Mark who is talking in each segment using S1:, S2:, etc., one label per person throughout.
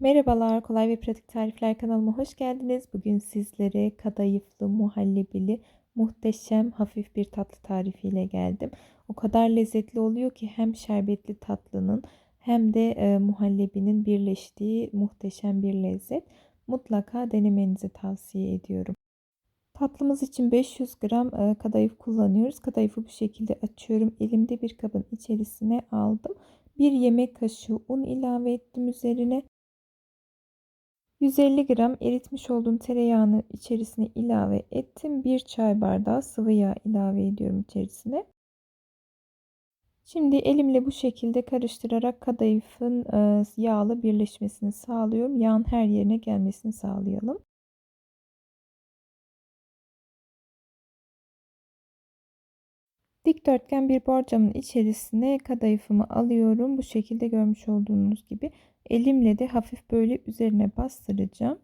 S1: Merhabalar, Kolay ve Pratik Tarifler kanalıma hoş geldiniz. Bugün sizlere kadayıflı, muhallebili, muhteşem, hafif bir tatlı tarifiyle geldim. O kadar lezzetli oluyor ki hem şerbetli tatlının hem de e, muhallebinin birleştiği muhteşem bir lezzet. Mutlaka denemenizi tavsiye ediyorum. Tatlımız için 500 gram e, kadayıf kullanıyoruz. Kadayıfı bu şekilde açıyorum. Elimde bir kabın içerisine aldım. Bir yemek kaşığı un ilave ettim üzerine. 150 gram eritmiş olduğum tereyağını içerisine ilave ettim. 1 çay bardağı sıvı yağ ilave ediyorum içerisine. Şimdi elimle bu şekilde karıştırarak kadayıfın e, yağla birleşmesini sağlıyorum. Yağın her yerine gelmesini sağlayalım. Dikdörtgen bir borcamın içerisine kadayıfımı alıyorum. Bu şekilde görmüş olduğunuz gibi elimle de hafif böyle üzerine bastıracağım.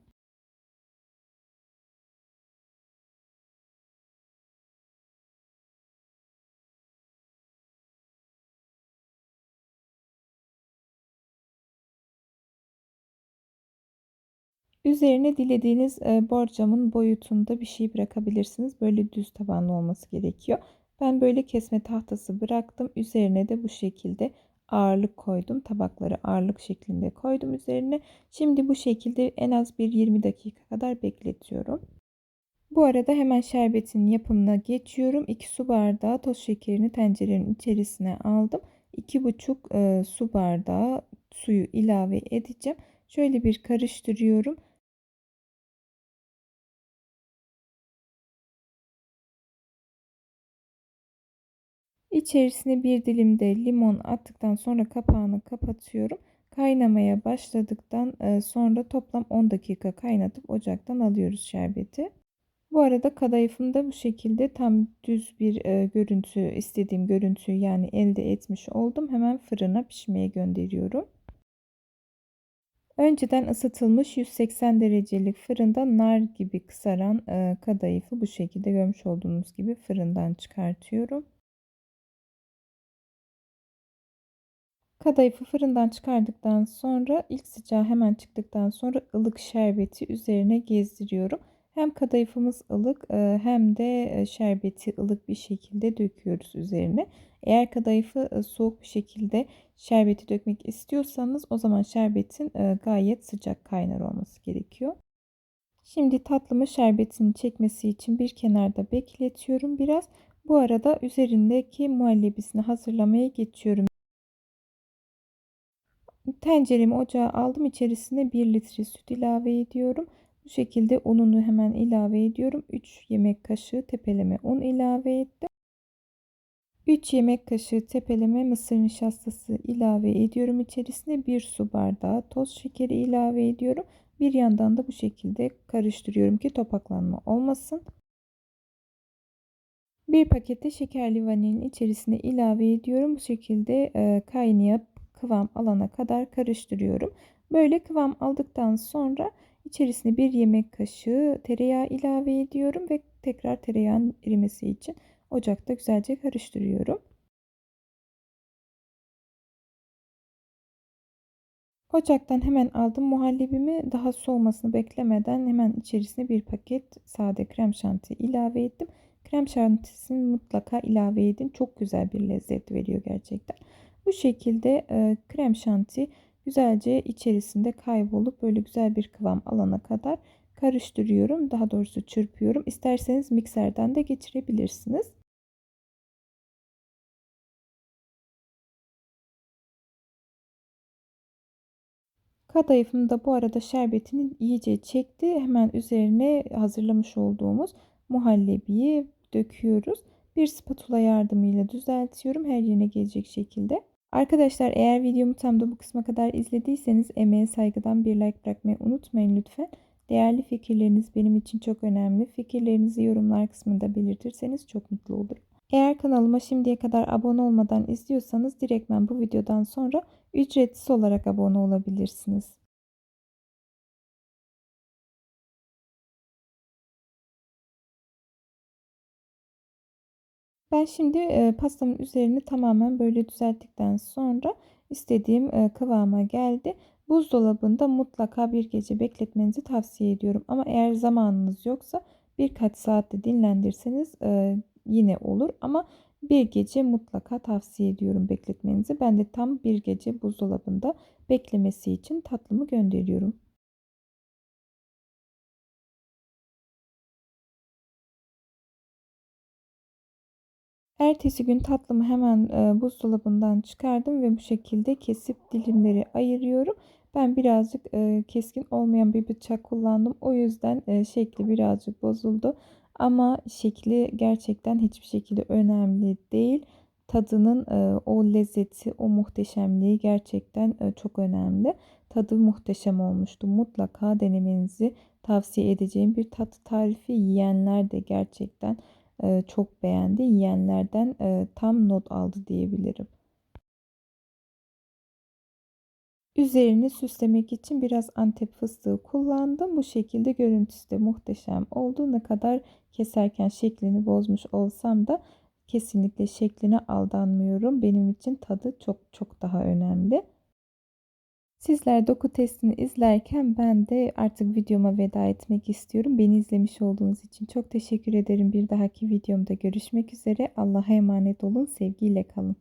S1: Üzerine dilediğiniz e, borcamın boyutunda bir şey bırakabilirsiniz. Böyle düz tabanlı olması gerekiyor. Ben böyle kesme tahtası bıraktım. Üzerine de bu şekilde ağırlık koydum. Tabakları ağırlık şeklinde koydum üzerine. Şimdi bu şekilde en az bir 20 dakika kadar bekletiyorum. Bu arada hemen şerbetin yapımına geçiyorum. 2 su bardağı toz şekerini tencerenin içerisine aldım. 2,5 e, su bardağı suyu ilave edeceğim. Şöyle bir karıştırıyorum. İçerisine bir dilim de limon attıktan sonra kapağını kapatıyorum. Kaynamaya başladıktan e, sonra toplam 10 dakika kaynatıp ocaktan alıyoruz şerbeti. Bu arada kadayıfım da bu şekilde tam düz bir e, görüntü istediğim görüntüyü yani elde etmiş oldum. Hemen fırına pişmeye gönderiyorum. Önceden ısıtılmış 180 derecelik fırında nar gibi kısaran e, kadayıfı bu şekilde görmüş olduğunuz gibi fırından çıkartıyorum. Kadayıfı fırından çıkardıktan sonra ilk sıcağı hemen çıktıktan sonra ılık şerbeti üzerine gezdiriyorum. Hem kadayıfımız ılık e, hem de e, şerbeti ılık bir şekilde döküyoruz üzerine. Eğer kadayıfı e, soğuk bir şekilde şerbeti dökmek istiyorsanız o zaman şerbetin gayet sıcak kaynar olması gerekiyor. Şimdi tatlımı şerbetini çekmesi için bir kenarda bekletiyorum biraz. Bu arada üzerindeki muhallebisini hazırlamaya geçiyorum. Tenceremi ocağa aldım. İçerisine 1 litre süt ilave ediyorum. Bu şekilde ununu hemen ilave ediyorum. 3 yemek kaşığı tepeleme un ilave ettim. 3 yemek kaşığı tepeleme mısır nişastası ilave ediyorum. İçerisine 1 su bardağı toz şekeri ilave ediyorum. Bir yandan da bu şekilde karıştırıyorum ki topaklanma olmasın. Bir pakete şekerli vanilin içerisine ilave ediyorum. Bu şekilde kaynayıp kıvam alana kadar karıştırıyorum. Böyle kıvam aldıktan sonra içerisine bir yemek kaşığı tereyağı ilave ediyorum ve tekrar tereyağın erimesi için ocakta güzelce karıştırıyorum. Ocaktan hemen aldım muhallebimi daha soğumasını beklemeden hemen içerisine bir paket sade krem şanti ilave ettim. Krem şantisini mutlaka ilave edin. Çok güzel bir lezzet veriyor gerçekten. Bu şekilde e, krem şanti güzelce içerisinde kaybolup böyle güzel bir kıvam alana kadar karıştırıyorum. Daha doğrusu çırpıyorum. İsterseniz mikserden de geçirebilirsiniz. Kadayıfım da bu arada şerbetini iyice çekti. Hemen üzerine hazırlamış olduğumuz muhallebiyi döküyoruz. Bir spatula yardımıyla düzeltiyorum her yerine gelecek şekilde. Arkadaşlar eğer videomu tam da bu kısma kadar izlediyseniz emeğe saygıdan bir like bırakmayı unutmayın lütfen. Değerli fikirleriniz benim için çok önemli. Fikirlerinizi yorumlar kısmında belirtirseniz çok mutlu olurum. Eğer kanalıma şimdiye kadar abone olmadan izliyorsanız direktmen bu videodan sonra ücretsiz olarak abone olabilirsiniz. Ben şimdi e, pastamın üzerini tamamen böyle düzelttikten sonra istediğim e, kıvama geldi. Buzdolabında mutlaka bir gece bekletmenizi tavsiye ediyorum. Ama eğer zamanınız yoksa birkaç saatte dinlendirseniz e, yine olur. Ama bir gece mutlaka tavsiye ediyorum bekletmenizi. Ben de tam bir gece buzdolabında beklemesi için tatlımı gönderiyorum. Ertesi gün tatlımı hemen e, buzdolabından çıkardım ve bu şekilde kesip dilimleri ayırıyorum. Ben birazcık e, keskin olmayan bir bıçak kullandım. O yüzden e, şekli birazcık bozuldu. Ama şekli gerçekten hiçbir şekilde önemli değil. Tadının e, o lezzeti, o muhteşemliği gerçekten e, çok önemli. Tadı muhteşem olmuştu. Mutlaka denemenizi tavsiye edeceğim bir tatlı tarifi. Yiyenler de gerçekten e, çok beğendi. Yiyenlerden e, tam not aldı diyebilirim. Üzerini süslemek için biraz antep fıstığı kullandım. Bu şekilde görüntüsü de muhteşem oldu. Ne kadar keserken şeklini bozmuş olsam da kesinlikle şekline aldanmıyorum. Benim için tadı çok çok daha önemli. Sizler doku testini izlerken ben de artık videoma veda etmek istiyorum. Beni izlemiş olduğunuz için çok teşekkür ederim. Bir dahaki videomda görüşmek üzere. Allah'a emanet olun. Sevgiyle kalın.